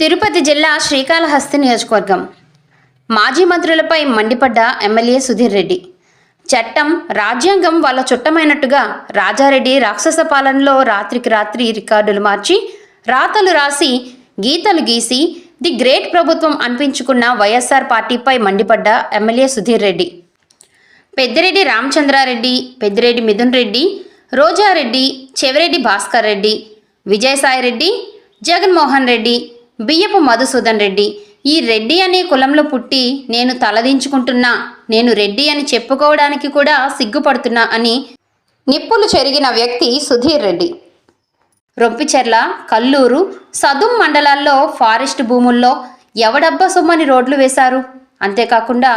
తిరుపతి జిల్లా శ్రీకాళహస్తి నియోజకవర్గం. మాజీ మంత్రులపై మండిపడ్డ ఎమ్మెల్యే సుధీర్ రెడ్డి. చట్టం రాజ్యాంగం వాళ్ళ చుట్టమైనట్టుగా రాజారెడ్డి రాక్షస పాలనలో రాత్రికి రాత్రి రికార్డులు మార్చి రాతలు రాసి గీతలు గీసి ది గ్రేట్ ప్రభుత్వం అనిపించుకున్న వైఎస్ఆర్ పార్టీపై మండిపడ్డ ఎమ్మెల్యే సుధీర్ రెడ్డి. పెద్దిరెడ్డి రామచంద్రారెడ్డి పెద్దిరెడ్డి మిథున్ రెడ్డి రోజారెడ్డి చెవిరెడ్డి భాస్కర్ రెడ్డి విజయసాయిరెడ్డి జగన్మోహన్ రెడ్డి బియ్యపు మధుసూదన్ రెడ్డి ఈ రెడ్డి అనే కులంలో పుట్టి నేను తలదించుకుంటున్నా నేను రెడ్డి అని చెప్పుకోవడానికి కూడా సిగ్గుపడుతున్నా అని నిప్పులు చెరిగిన వ్యక్తి సుధీర్ రెడ్డి. రొంపిచెర్ల కల్లూరు సదుం మండలాల్లో ఫారెస్ట్ భూముల్లో ఎవడబ్బా సొమ్మని రోడ్లు వేశారు? అంతేకాకుండా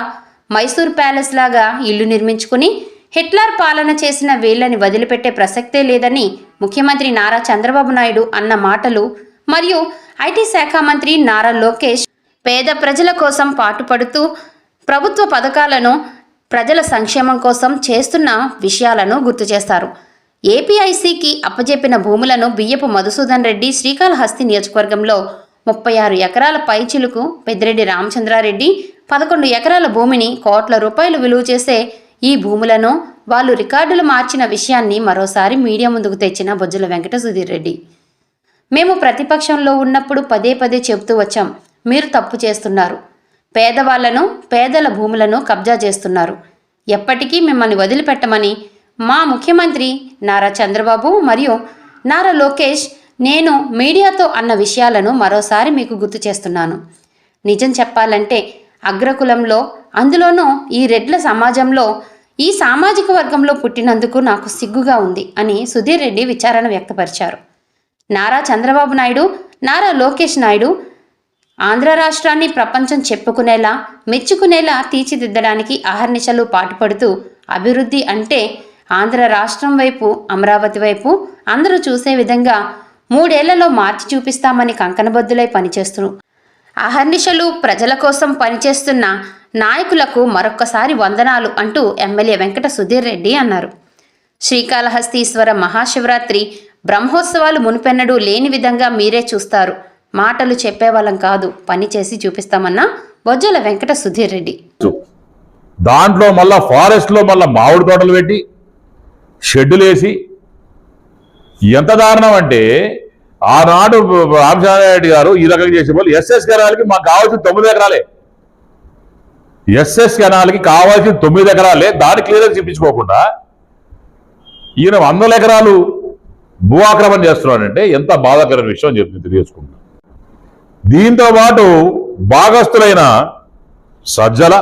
మైసూర్ ప్యాలెస్ లాగా ఇల్లు నిర్మించుకుని హిట్లర్ పాలన చేసిన వీళ్ళని వదిలిపెట్టే ప్రసక్తే లేదని ముఖ్యమంత్రి నారా చంద్రబాబు నాయుడు అన్న మాటలు మరియు ఐటీ శాఖ మంత్రి నారా లోకేష్ పేద ప్రజల కోసం పాటుపడుతూ ప్రభుత్వ పథకాలను ప్రజల సంక్షేమం కోసం చేస్తున్న విషయాలను గుర్తు చేస్తారు. ఏపీఐసికి అప్పజెప్పిన భూములను బియ్యపు మధుసూదన్ రెడ్డి శ్రీకాళహస్తి నియోజకవర్గంలో ముప్పై ఆరు ఎకరాల పైచిలుకు పెద్దిరెడ్డి రామచంద్రారెడ్డి పదకొండు ఎకరాల భూమిని కోట్ల రూపాయలు విలువ చేసే ఈ భూములను వాళ్ళు రికార్డులు మార్చిన విషయాన్ని మరోసారి మీడియా ముందుకు తెచ్చిన బొజ్జల వెంకట సుధీర్ రెడ్డి. మేము ప్రతిపక్షంలో ఉన్నప్పుడు పదే పదే చెబుతూ వచ్చాం. మీరు తప్పు చేస్తున్నారు. పేదవాళ్ళను పేదల భూములను కబ్జా చేస్తున్నారు. ఎప్పటికీ మిమ్మల్ని వదిలిపెట్టమని మా ముఖ్యమంత్రి నారా చంద్రబాబు మరియు నారా లోకేష్ నేను మీడియాతో అన్న విషయాలను మరోసారి మీకు గుర్తు చేస్తున్నాను. నిజం చెప్పాలంటే అగ్రకులంలో అందులోనూ ఈ రెడ్ల సమాజంలో ఈ సామాజిక వర్గంలో పుట్టినందుకు నాకు సిగ్గుగా ఉంది అని సుధీర్ రెడ్డి విచారణ వ్యక్తపరిచారు. నారా చంద్రబాబు నాయుడు నారా లోకేష్ నాయుడు ఆంధ్ర రాష్ట్రాన్ని ప్రపంచం చెప్పుకునేలా మెచ్చుకునేలా తీర్చిదిద్దడానికి అహర్నిశలు పాటుపడుతూ అభివృద్ధి అంటే ఆంధ్ర రాష్ట్రం వైపు అమరావతి వైపు అందరూ చూసే విధంగా మూడేళ్ళలో మార్చి చూపిస్తామని కంకణబద్దులై పనిచేస్తున్నారు అహర్నిశలు ప్రజల కోసం పనిచేస్తున్న నాయకులకు మరొక్కసారి వందనాలు అంటూ ఎమ్మెల్యే వెంకట సుధీర్ రెడ్డి అన్నారు. శ్రీకాళహస్తీశ్వర మహాశివరాత్రి బ్రహ్మోత్సవాలు మునిపెన్నడు లేని విధంగా మీరే చూస్తారు. మాటలు చెప్పేవాళ్ళం కాదు. పని చేసి చూపిస్తామన్నా బొజ్జల వెంకట సుధీర్ రెడ్డి. దాంట్లో మళ్ళా ఫారెస్ట్లో మళ్ళా మామిడి తోటలు పెట్టి షెడ్డులు వేసి ఎంత దారుణం అంటే ఆనాడు రామచంద్రారెడ్డి గారు ఈ రకంగా చేసే వాళ్ళు ఎస్ఎస్ కెనాల్కి మాకు కావాల్సిన తొమ్మిది ఎకరాలే. ఎస్ఎస్ కెనాల్కి కావాల్సిన తొమ్మిది ఎకరాలే. దాని క్లియరెన్స్ ఇప్పించుకోకుండా ఈయన వందల ఎకరాలు భూ ఆక్రమణ చేస్తున్నాడంటే ఎంత బాధాకరమైన విషయం అని చెప్పి తెలియజేసుకుంటాం దీంతో పాటు భాగస్థులైన సజ్జల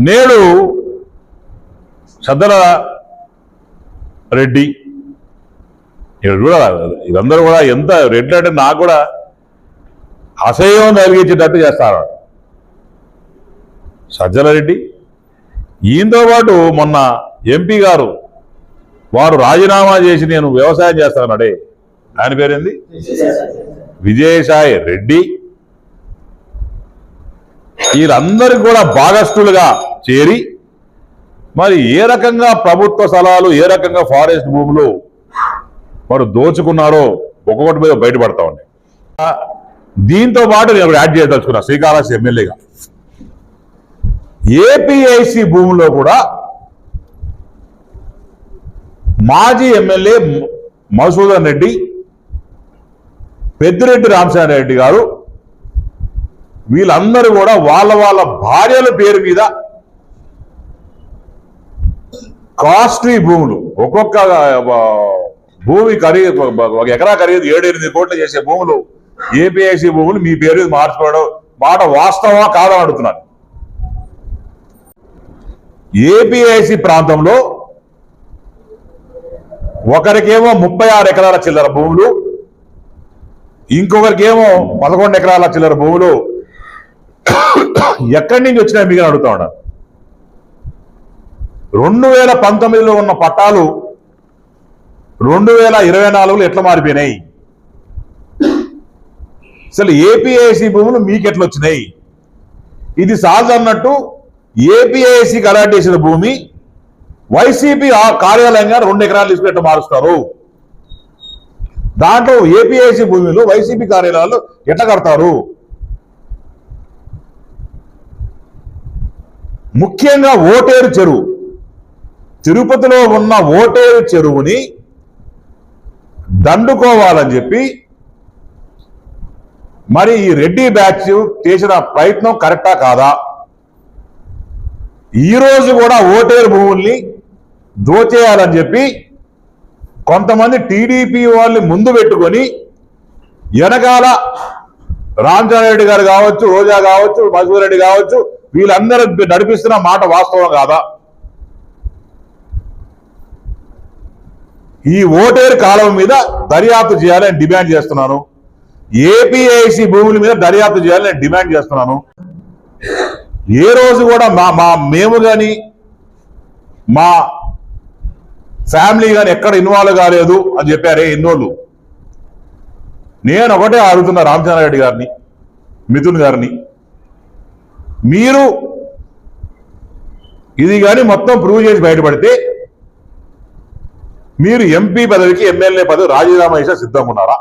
నేడు సజ్జల రెడ్డి ఇక్కడ కూడా ఇదందరూ కూడా ఎంత రెడ్డి అంటే నాకు కూడా అసహ్యం కలిగించేటట్టు చేస్తారు. సజ్జల రెడ్డి ఈయనతో పాటు మొన్న ఎంపీ గారు వారు రాజీనామా చేసి నేను వ్యవసాయం చేస్తానడే ఆయన పేరేంది? విజయసాయి రెడ్డి. వీరందరికీ కూడా భాగస్థులుగా చేరి మరి ఏ రకంగా ప్రభుత్వ స్థలాలు ఏ రకంగా ఫారెస్ట్ భూములు వారు దోచుకున్నారో ఒక్కొక్కటి మీద బయటపడతా ఉన్నాయి. దీంతో పాటు నేను యాడ్ చేయదలుచుకున్నా శ్రీకాళహస్తి ఎమ్మెల్యేగా. ఏపీఐసి భూముల్లో కూడా మాజీ ఎమ్మెల్యే మధుసూదన్ రెడ్డి పెద్దిరెడ్డి రామచంద్ర రెడ్డి గారు వీళ్ళందరూ కూడా వాళ్ళ వాళ్ళ భార్యల పేరు మీద కాస్ట్లీ భూములు ఒక్కొక్క భూమి ఖరీదు ఒక ఎకరా ఖరీదు ఏడు ఎనిమిది కోట్లు చేసే భూములు ఏపీఐసి భూములు మీ పేరు మీద మార్చుకోవడం మాట వాస్తవమా కాదని అడుగుతున్నాను ఏపీఐసి ప్రాంతంలో ఒకరికేమో ముప్పై ఆరు ఎకరాల చిల్లర భూములు ఇంకొకరికేమో పదకొండు ఎకరాల చిల్లర భూములు. ఎక్కడి నుంచి వచ్చినాయి మీకు అడుగుతా ఉన్నాను రెండు వేల పంతొమ్మిదిలో ఉన్న పట్టాలు రెండు వేల ఇరవై నాలుగులో ఎట్లా మారిపోయినాయి? అసలు ఏపీఐసి భూములు మీకు వచ్చినాయి? ఇది సహజ అన్నట్టు ఏపీఐసికి అలాట్ చేసిన భూమి వైసీపీ ఆ కార్యాలయంగా రెండు ఎకరాలు తీసుకున్నట్టు మారుస్తారు. దాంట్లో ఏపీఐసి భూమిలో వైసీపీ కార్యాలయాలు ఎట్లా కడతారు? ముఖ్యంగా ఓటేరు చెరువు. తిరుపతిలో ఉన్న ఓటేరు చెరువుని దండుకోవాలని చెప్పి మరి ఈ రెడ్డి బ్యాచ్ చేసిన ప్రయత్నం కరెక్టా కాదా? ఈ రోజు కూడా ఓటేరు భూముల్ని దోచేయాలని చెప్పి కొంతమంది టీడీపీ వాళ్ళని ముందు పెట్టుకొని వెనకాల రామచంద్రారెడ్డి గారు కావచ్చు రోజా కావచ్చు మధుసూర్ రెడ్డి కావచ్చు వీళ్ళందరూ నడిపిస్తున్న మాట వాస్తవం కాదా? ఈ ఓటేరు కాలం మీద దర్యాప్తు చేయాలని డిమాండ్ చేస్తున్నాను. ఏపీఐసి భూముల మీద దర్యాప్తు చేయాలని నేను డిమాండ్ చేస్తున్నాను. ఏ రోజు కూడా మా మా మేము కానీ మా ఫ్యామిలీ కానీ ఎక్కడ ఇన్వాల్వ్ కాలేదు అని చెప్పారే ఎన్నోళ్ళు. నేను ఒకటే అడుగుతున్నా రామచంద్రారెడ్డి గారిని మిథున్ గారిని. మీరు ఇది కానీ మొత్తం ప్రూవ్ చేసి బయటపడితే మీరు ఎంపీ పదవికి ఎమ్మెల్యే పదవి రాజీనామా చేసే సిద్ధంగా ఉన్నారా?